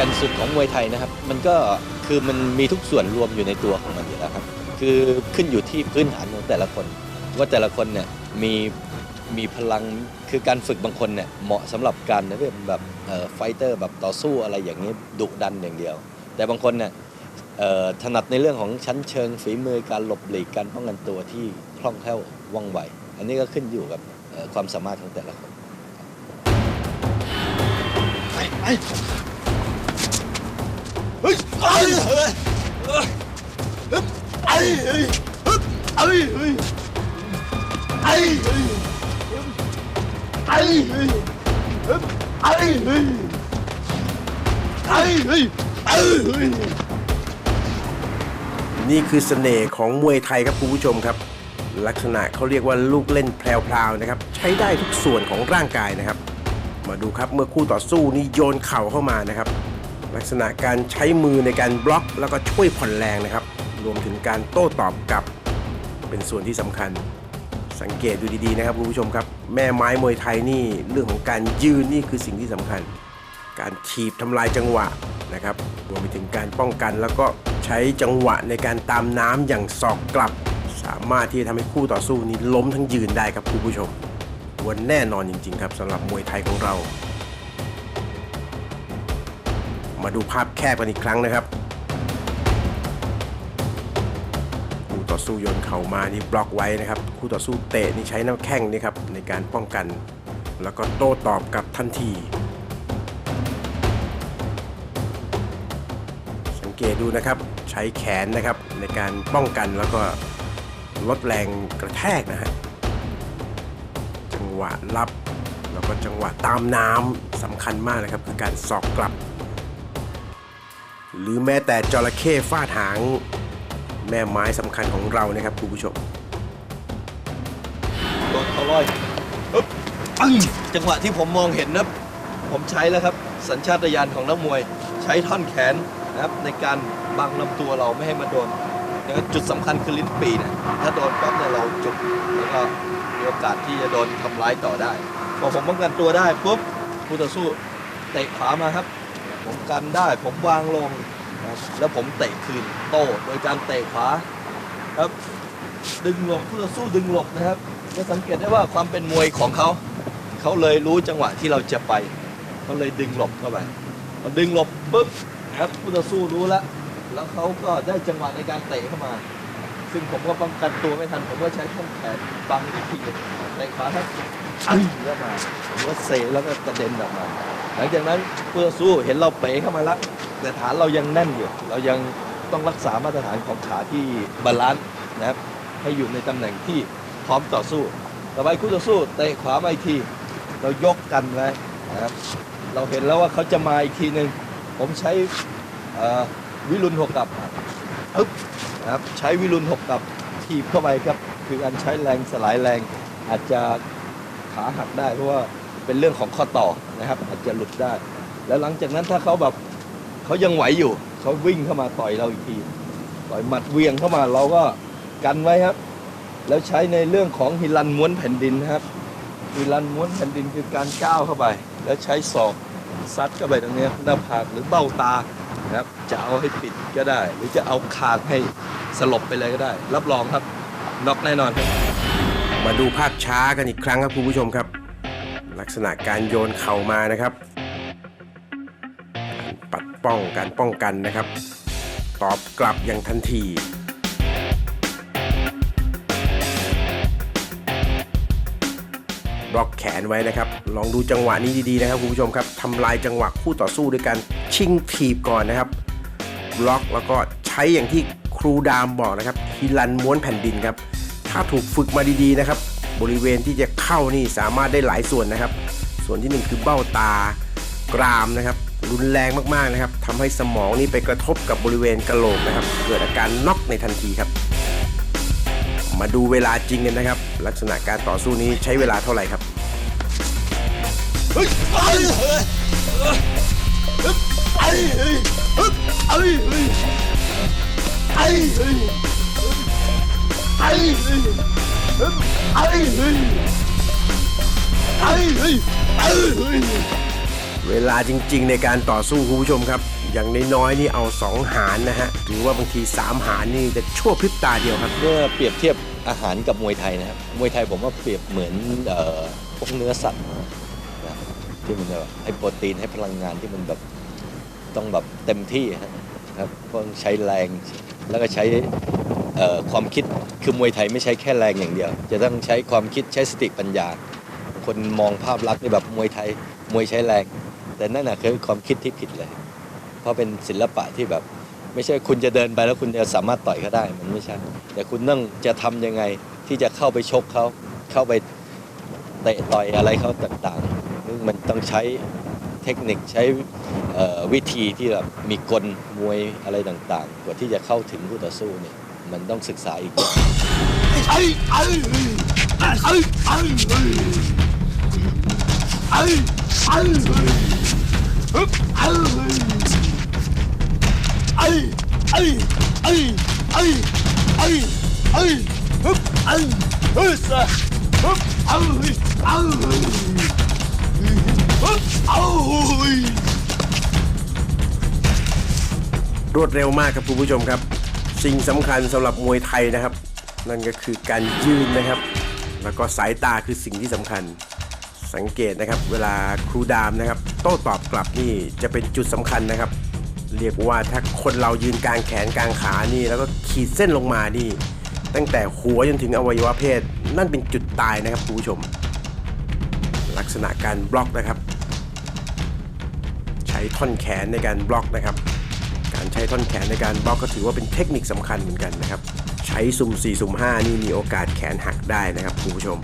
ก่นสุดของมวยไทยนะครับ มันก็คือมันมีทุกส่วนรวมอยู่ในตัวของมันอยู่แล้วครับ คือขึ้นอยู่ที่พื้นฐานของแต่ละคน ว่าแต่ละคนเนี่ยมีมีพลังคือการฝึกบางคนเนี่ยเหมาะสำหรับการเป็นแบบไฟเตอร์แบบต่อสู้อะไรอย่างนี้ดุดันอย่างเดียว แต่บางคนเนี่ยถนัดในเรื่องของชั้นเชิงฝีมือการหลบหลีกการป้องกันตัวที่คล่องแคล่วว่องไว อันนี้ก็ขึ้นอยู่กับความสามารถของแต่ละคนไปไป นี่คือเสน่ห์ของมวยไทยครับคุณผู้ชมครับ ลักษณะเขาเรียกว่าลูกเล่นแพรวๆนะครับ ใช้ได้ทุกส่วนของร่างกายนะครับ มาดูครับเมื่อคู่ต่อสู้นี่โยนเข่าเข้ามานะครับ ลักษณะการใช้มือในการบล็อก แล้วก็ช่วยผ่อนแรงนะครับ รวมถึงการโต้ตอบกลับ เป็นส่วนที่สำคัญ สังเกตดูดีๆนะครับคุณผู้ชมครับ แม่ไม้มวยไทยนี่เรื่องของการยืนนี่คือสิ่งที่สำคัญ การถีบทำลายจังหวะนะครับรวมไปถึงการป้องกันแล้วก็ใช้จังหวะในการตามน้ำอย่างศอกกลับ สามารถที่จะทำให้คู่ต่อสู้นี้ล้มทั้งยืนได้ครับคุณผู้ชมวันแน่นอนจริง ๆ ครับสำหรับมวยไทยของเรา มาดูภาพแคบกันอีกครั้งนะครับคู่ต่อสู้โยนเข่ามานี่บล็อกไว้นะครับ คู่ต่อสู้เตะนี่ใช้น้ำแข้งนี่ครับในการป้องกัน แล้วก็โต้ตอบกับทันที สังเกตดูนะครับใช้แขนนะครับในการป้องกันแล้วก็ลดแรงกระแทกนะฮะจังหวะรับแล้วก็จังหวะตามน้ำสำคัญมากนะครับคือการสอกกลับ หรือแม้แต่จระเข้ฟาดหาง แม่ไม้สำคัญของเรานะครับคุณผู้ชมโดนเขาลอยปึ๊บปึ้งจังหวะที่ผมมองเห็นนะผมใช้แล้วครับ สัญชาตญาณของนักมวย ใช้ท่อนแขนนะครับในการบังลำตัวเราไม่ให้มาโดนแล้วจุดสำคัญคือลิ้นปีเนะถ้าโดนปั๊บเนี่ยเราจุกแล้วก็มีโอกาสที่จะโดนทำร้ายต่อได้พอผมป้องกันตัวได้ปุ๊บคู่ต่อสู้เตะขวามาครับ ผมกันได้ ผมวางลงนะแล้วผมเตะคืนโต้โดยการเตะขวาครับดึงหลบคู่ต่อสู้ดึงหลบนะครับจะสังเกตได้ว่าความเป็นมวยของเขา เขาเลยรู้จังหวะที่เราจะไปเขาเลยดึงหลบเข้าไปพอดึงหลบปุ๊บครับคู่ต่อสู้รู้แล้วแล้วเขาก็ได้จังหวะในการเตะเข้ามา ซึ่งผมก็ป้องกันตัวไม่ทัน ผมก็ใช้ช่องแขนบังอีกทีเตะขวาครับอั้งแล้วมาผมก็เซแล้วก็กระเด็นออกมา หลังจากนั้นคู่ต่อสู้เห็นเราเป๋เข้ามาแล้วแต่ฐานเรายังแน่นอยู่ เรายังต้องรักษามาตรฐานของขาที่บาลานซ์นะครับให้อยู่ในตำแหน่งที่พร้อมต่อสู้ ต่อไปคู่ต่อสู้เตะขวามาอีกที เรายกกันไว้นะครับเราเห็นแล้วว่าเขาจะมาอีกทีหนึ่งผมใช้วิรุณหกกลับอึ๊บนะครับใช้วิรุณหกกลับทีบเข้าไปครับ คือการใช้แรงสลายแรงอาจจะขาหักได้เพราะว่า เป็นเรื่องของข้อต่อนะครับ อาจจะหลุดได้ แล้วหลังจากนั้นถ้าเขาแบบเขายังไหวอยู่เขาวิ่งเข้ามาต่อยเราอีกทีต่อยหมัดเวียงเข้ามาเราก็กันไว้ครับ แล้วใช้ในเรื่องของฮิลันม้วนแผ่นดินครับฮิลันม้วนแผ่นดินคือการก้าวเข้าไป แล้วใช้ศอกซัดเข้าไปตรงนี้หน้าผากหรือเบ้าตานะครับจะเอาให้ปิดก็ได้ หรือจะเอาคางให้สลบไปเลยก็ได้ รับรองครับน็อกแน่นอน มาดูภาพช้ากันอีกครั้งครับคุณผู้ชมครับ ลักษณะการโยนเข่ามานะครับ การปัดป้องการป้องกันนะครับ ตอบกลับอย่างทันทีบล็อกแขนไว้นะครับ ลองดูจังหวะนี้ดีๆนะครับคุณผู้ชมครับทำลายจังหวะคู่ต่อสู้ด้วยการชิงถีบก่อนนะครับ บล็อกแล้วก็ใช้อย่างที่ครูดามบอกนะครับฮิลันม้วนแผ่นดินครับ ถ้าถูกฝึกมาดีๆนะครับ บริเวณที่จะเข้านี่สามารถได้หลายส่วนนะครับ ส่วนที่หนึ่งคือเบ้าตากรามนะครับ รุนแรงมากๆนะครับทำให้สมองนี่ไปกระทบกับบริเวณกระโหลกนะครับ เกิดอาการน็อกในทันทีครับ มาดูเวลาจริงกันนะครับ ลักษณะการต่อสู้นี้ใช้เวลาเท่าไหร่ครับเเวลาจริง ๆ ในการต่อสู้คุณผู้ชมครับ อย่างน้อยๆนี่เอา 2 หารนะฮะหรือว่าบางที 3 หารนี่จะชั่วพริบตาเดียวครับ เมื่อเปรียบเทียบอาหารกับมวยไทยนะครับ มวยไทยผมว่าเปรียบเหมือนเอ่อพวกเนื้อสัตว์นะที่มันแบบให้โปรตีนให้พลังงานที่มันแบบต้องแบบเต็มที่ครับต้องใช้แรงแล้วก็ใช้ ความคิดคือมวยไทยไม่ใช้แค่แรงอย่างเดียว จะต้องใช้ความคิดใช้สติปัญญา คนมองภาพลักษณ์นี่แบบมวยไทยมวยใช้แรง แต่นั่นน่ะคือความคิดที่ผิดเลย เพราะเป็นศิลปะที่แบบ ไม่ใช่คุณจะเดินไปแล้วคุณจะสามารถต่อยเขาได้มันไม่ใช่ แต่คุณต้องจะทำยังไงที่จะเข้าไปชกเขาเข้าไปเตะต่อยอะไรเขาต่างๆซึ่งมันต้องใช้เทคนิคใช้วิธีที่แบบมีกลมวยอะไรต่างๆกว่าที่จะเข้าถึงคู่ต่อสู้เนี่ย มันต้องศึกษาอีกรวดเร็วมากครับคุณผู้ชมครับ สิ่งสำคัญสำหรับมวยไทยนะครับ นั่นก็คือการยืนนะครับ แล้วก็สายตาคือสิ่งที่สำคัญสังเกตนะครับ เวลาครูดามนะครับ โต้ตอบกลับนี่จะเป็นจุดสำคัญนะครับ เรียกว่าถ้าคนเรายืนกลางแขนกลางขานี่ แล้วก็ขีดเส้นลงมานี่ตั้งแต่หัวจนถึงอวัยวะเพศ นั่นเป็นจุดตายนะครับคุณผู้ชม ลักษณะการบล็อกนะครับ ใช้ท่อนแขนในการบล็อกนะครับ ช้ท่อนแขนในการบล็อกก็ถือว่าเป็นเทคนิคสำคัญเหมือนกันนะครับ ใช้สุ่ม4สุ่ม5นี่มีโอกาสแขนหักได้นะครับคุณผู้ชม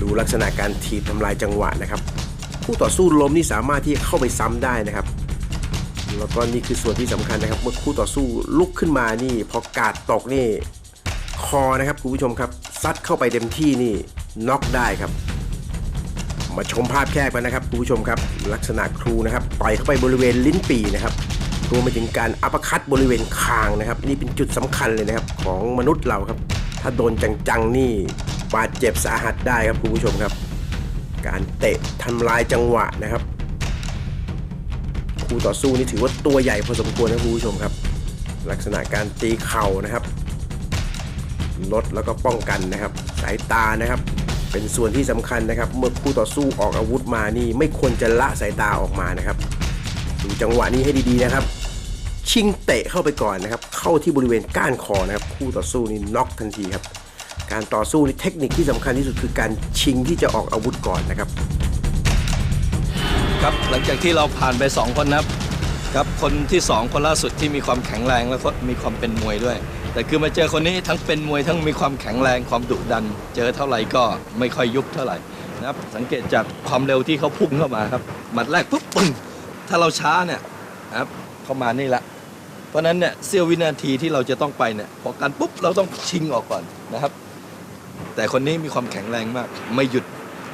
ดูลักษณะการถีบทำลายจังหวะนะครับ คู่ต่อสู้ล้มนี่สามารถที่เข้าไปซ้ำได้นะครับ แล้วก็นี่คือส่วนที่สำคัญนะครับ เมื่อคู่ต่อสู้ลุกขึ้นมานี่พอกาดตกนี่คอนะครับคุณผู้ชมครับซัดเข้าไปเต็มที่นี่น็อกได้ครับมาชมภาพแคบกันนะครับคุณผู้ชมครับ ลักษณะครูนะครับต่อยเข้าไปบริเวณลิ้นปีนะครับ รวมไปถึงการอัปคัตบริเวณคางนะครับ นี่เป็นจุดสำคัญเลยนะครับของมนุษย์เราครับ ถ้าโดนจังๆนี่บาดเจ็บสาหัสได้ครับคุณผู้ชมครับ การเตะทำลายจังหวะนะครับคู่ต่อสู้นี่ถือว่าตัวใหญ่พอสมควรนะคุณผู้ชมครับ ลักษณะการตีเข่านะครับลดแล้วก็ป้องกันนะครับ สายตานะครับ เป็นส่วนที่สำคัญนะครับ เมื่อคู่ต่อสู้ออกอาวุธมานี่ไม่ควรจะละสายตาออกมานะครับดูจังหวะนี้ให้ดีๆนะครับ ชิงเตะเข้าไปก่อนนะครับ เข้าที่บริเวณก้านคอนะครับ คู่ต่อสู้นี่น็อกทันทีครับ การต่อสู้นี่เทคนิคที่สำคัญที่สุดคือการชิงที่จะออกอาวุธก่อนนะครับ ครับหลังจากที่เราผ่านไป 2 คนนะครับครับคนที่ 2 คนล่าสุดที่มีความแข็งแรงแล้วก็มีความเป็นมวยด้วย แต่คือมาเจอคนนี้ทั้งเป็นมวยทั้งมีความแข็งแรงความดุดัน เจอเท่าไหร่ก็ไม่ค่อยยุบเท่าไหร่นะครับสังเกตจากความเร็วที่เขาพุ่งเข้ามาครับหมัดแรกปุ๊บปึ้งถ้าเราช้าเนี่ยนะครับเข้ามานี่ละ ราะนั้นเนี่ยเสี้ยววินาทีที่เราจะต้องไปเนี่ยพอกันปุ๊บเราต้องชิงออกก่อนนะครับ แต่คนนี้มีความแข็งแรงมาก ไม่หยุด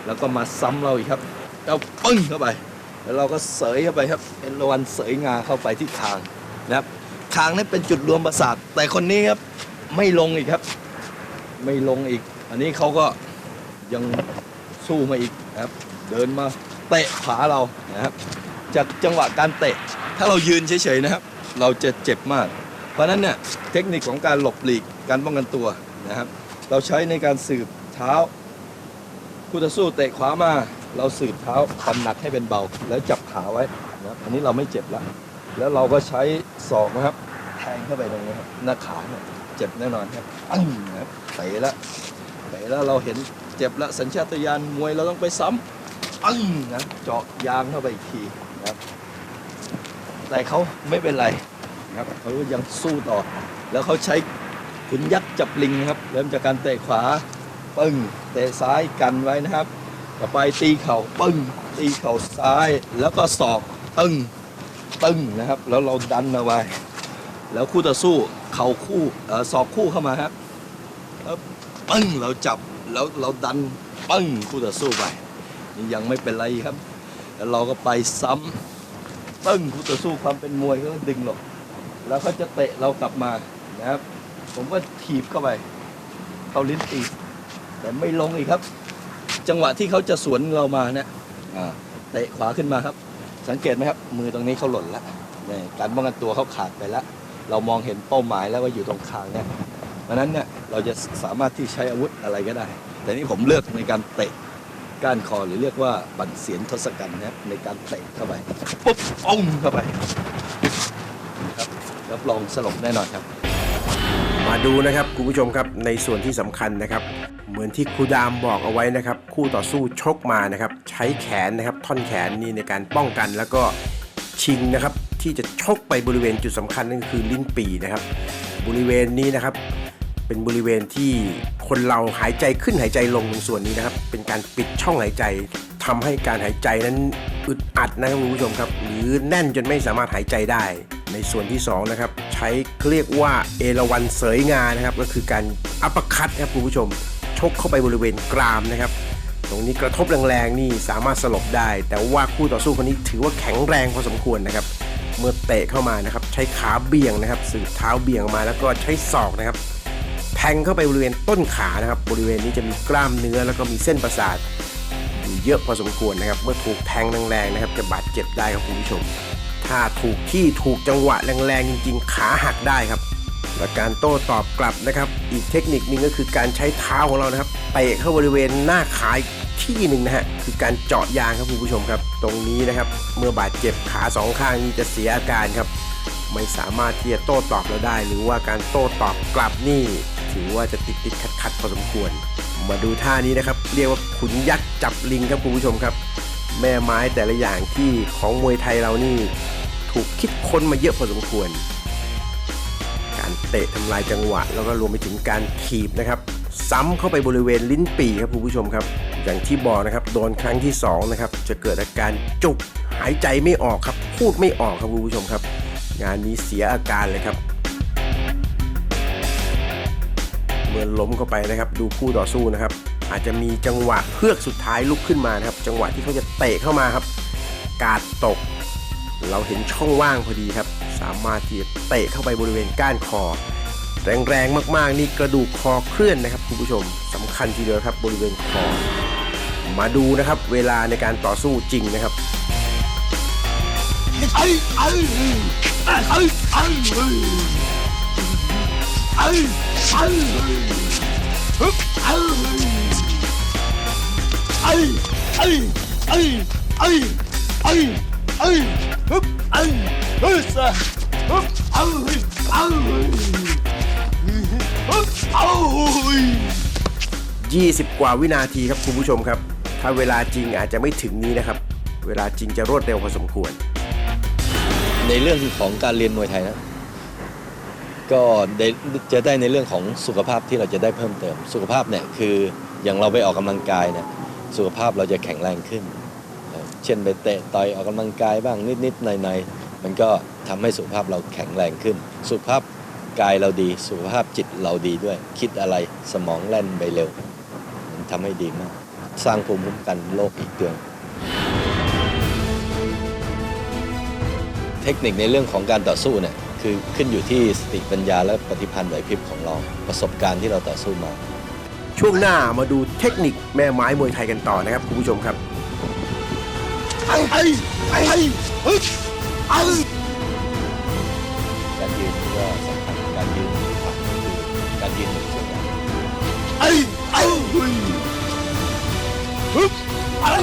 แล้วก็มาซ้ำเราอีกครับเราปึ้งเข้าไป แล้วเราก็เสยเข้าไปครับเป็นวันเสยงาเข้าไปที่คางนะครับคางนี่เป็นจุดรวมประสาทแต่คนนี้ครับไม่ลงอีกครับ ไม่ลงอีก อันนี้เขาก็ยังสู้มาอีกนะครับ เดินมาเตะขาเรานะครับ จากจังหวะการเตะ ถ้าเรายืนเฉยๆนะครับ เราจะเจ็บมาก เพราะฉะนั้นเนี่ยเทคนิคของการหลบหลีกการป้องกันตัวนะครับ เราใช้ในการสืบเท้าคู่ต่อสู้เตะขวามาเราสืบเท้าความหนักให้เป็นเบา แล้วจับขาไว้นะครับอันนี้เราไม่เจ็บแล้ว แล้วเราก็ใช้ศอกนะครับ แทงเข้าไปตรงนี้ครับหน้าขาเนี่ยเจ็บแน่นอนครับอั้งนะครับเตะแล้วเตะแล้วเราเห็นเจ็บแล้วสัญชาตญาณมวยเราต้องไปซ้ำอั้งนะเจาะยางเข้าไปอีกทีนะครับ แต่เขาไม่เป็นไรนะครับเขายังสู้ต่อ แล้วเขาใช้ขุนยักษ์จับลิงนะครับ เริ่มจากการเตะขวาปึ้งเตะซ้ายกันไว้นะครับ ต่อไปตีเข่าปึ้งตีเข่าซ้ายแล้วก็ศอกตึ้งตึ้งนะครับ แล้วเราดันเอาไว้ แล้วคู่ต่อสู้เข่าคู่ศอกคู่เข้ามาครับแล้วปึ้งเราจับแล้วเราดันปึ้งคู่ต่อสู้ไปนี่ยังไม่เป็นไรครับแล้วเราก็ไปซ้ำ ปึ้งคู่ต่อสู้ความเป็นมวยก็ดึงหลบแล้วเขาจะเตะเรากลับมานะครับ ผมก็ถีบเข้าไป เข้าลิ้นตีแต่ไม่ลงอีกครับ จังหวะที่เขาจะสวนเรามาเนี่ยเตะขวาขึ้นมาครับ สังเกตไหมครับ มือตรงนี้เขาหล่นแล้วเนี่ยการป้องกันตัวเขาขาดไปแล้ว เรามองเห็นเป้าหมายแล้วว่าอยู่ตรงคางเนี่ยเพราะฉะนั้นเนี่ยเราจะสามารถที่ใช้อาวุธอะไรก็ได้ แต่นี่ผมเลือกในการเตะ ก้านคอหรือเรียกว่าบันเสียนทศกัณฐ์นะครับในการเตะเข้าไปปุ๊บอ้มเข้าไปครับรับรองสลบแน่นอนครับ มาดูนะครับคุณผู้ชมครับในส่วนที่สำคัญนะครับ เหมือนที่ครูดามบอกเอาไว้นะครับ คู่ต่อสู้ชกมานะครับ ใช้แขนนะครับ ท่อนแขนนี่ในการป้องกันแล้วก็ชิงนะครับ ที่จะชกไปบริเวณจุดสำคัญนั่นคือลิ้นปีนะครับ บริเวณนี้นะครับ เป็นบริเวณที่คนเราหายใจขึ้นหายใจลงตรงส่วนนี้นะครับ เป็นการปิดช่องหายใจทำให้การหายใจนั้นอึดอัดนะครับคุณผู้ชมครับ หรือแน่นจนไม่สามารถหายใจได้ ในส่วนที่สองนะครับ ใช้เรียกว่าเอราวันเสยงานะครับ ก็คือการอัปคัตครับคุณผู้ชม ชกเข้าไปบริเวณกรามนะครับตรงนี้กระทบแรงๆนี่สามารถสลบได้ แต่ว่าคู่ต่อสู้คนนี้ถือว่าแข็งแรงพอสมควรนะครับ เมื่อเตะเข้ามานะครับ ใช้ขาเบี่ยงนะครับสืบเท้าเบี่ยงออกมาแล้วก็ใช้ศอกนะครับ ทงเข้าไปบริเวณต้นขานะครับ บริเวณนี้จะมีกล้ามเนื้อแล้วก็มีเส้นประสาทอยู่เยอะพอสมควรนะครับ เมื่อถูกแทงแรงๆนะครับ จะบาดเจ็บได้ครับคุณผู้ชม ถ้าถูกที่ถูกจังหวะแรงๆจริงๆ ขาหักได้ครับและการโต้ตอบกลับนะครับ อีกเทคนิคนึงก็คือการใช้เท้าของเรานะครับเตะเข้าบริเวณหน้าขาอีกที่หนึ่งนะฮะคือการเจาะยางครับคุณผู้ชมครับ ตรงนี้นะครับเมื่อบาดเจ็บขาสองข้างนี้จะเสียอาการครับไม่สามารถที่จะโต้ตอบเราได้ หรือว่าการโต้ตอบกลับนี่ ถือว่าจะติดติดขัดขัดพอสมควร มาดูท่านี้นะครับ เรียกว่าขุนยักษ์จับลิงครับคุณผู้ชมครับ แม่ไม้แต่ละอย่างที่ของมวยไทยเรานี่ ถูกคิดค้นมาเยอะพอสมควร การเตะทำลายจังหวะ แล้วก็รวมไปถึงการถีบนะครับ ซ้ำเข้าไปบริเวณลิ้นปีครับคุณผู้ชมครับ อย่างที่บอกนะครับโดนครั้งที่สองนะครับจะเกิดอาการจุกหายใจไม่ออกครับ พูดไม่ออกครับคุณผู้ชมครับ งานนี้เสียอาการเลยครับ เมื่อล้มเข้าไปนะครับ ดูคู่ต่อสู้นะครับ อาจจะมีจังหวะเพือกสุดท้ายลุกขึ้นมานะครับ จังหวะที่เขาจะเตะเข้ามาครับ กาดตก เราเห็นช่องว่างพอดีครับ สามารถที่จะเตะเข้าไปบริเวณก้านคอ แรงๆมากๆ นี่กระดูกคอเคลื่อนนะครับคุณผู้ชมสำคัญทีเดียวครับบริเวณคอ มาดูนะครับเวลาในการต่อสู้จริงนะครับไอ้ไอ้ไอ้ไอ้ ไอ้ไอ้ไอ้ฮึบไอ้ไอ้ไอ้ไอ้ไอ้ไอ้ไอ้ฮึบไอ้ฮึบฮึบไอ้ไอ้ฮึบไอ้20 กว่าวินาทีครับคุณผู้ชมครับ ถ้าเวลาจริงอาจจะไม่ถึงนี้นะครับ เวลาจริงจะรวดเร็วพอสมควร ในเรื่องของการเรียนมวยไทยนะ ก็จะได้ในเรื่องของสุขภาพที่เราจะได้เพิ่มเติม สุขภาพเนี่ยคืออย่างเราไปออกกำลังกายเนี่ยสุขภาพเราจะแข็งแรงขึ้น เช่นไปเตะต่อยออกกำลังกายบ้างนิดๆหน่อยๆมันก็ทำให้สุขภาพเราแข็งแรงขึ้น สุขภาพกายเราดี สุขภาพจิตเราดีด้วย คิดอะไรสมองแล่นไปเร็ว มันทำให้ดีมาก สร้างภูมิคุ้มกันโรคอีกตัวเทคนิคในเรื่องของการต่อสู้เนี่ย คือขึ้นอยู่ที่สติปัญญาและปฏิพันธ์ไหวพริบของเราประสบการณ์ที่เราต่อสู้มา ช่วงหน้ามาดูเทคนิคแม่ไม้มวยไทยกันต่อนะครับคุณผู้ชมครับไอ้ไอ้ไอ้ไอ้ฮึบไอ้การยืนก็สำคัญการยืนผักก็คือการยืนหนึ่งช่วงไอ้ไอ้ฮึบไอ้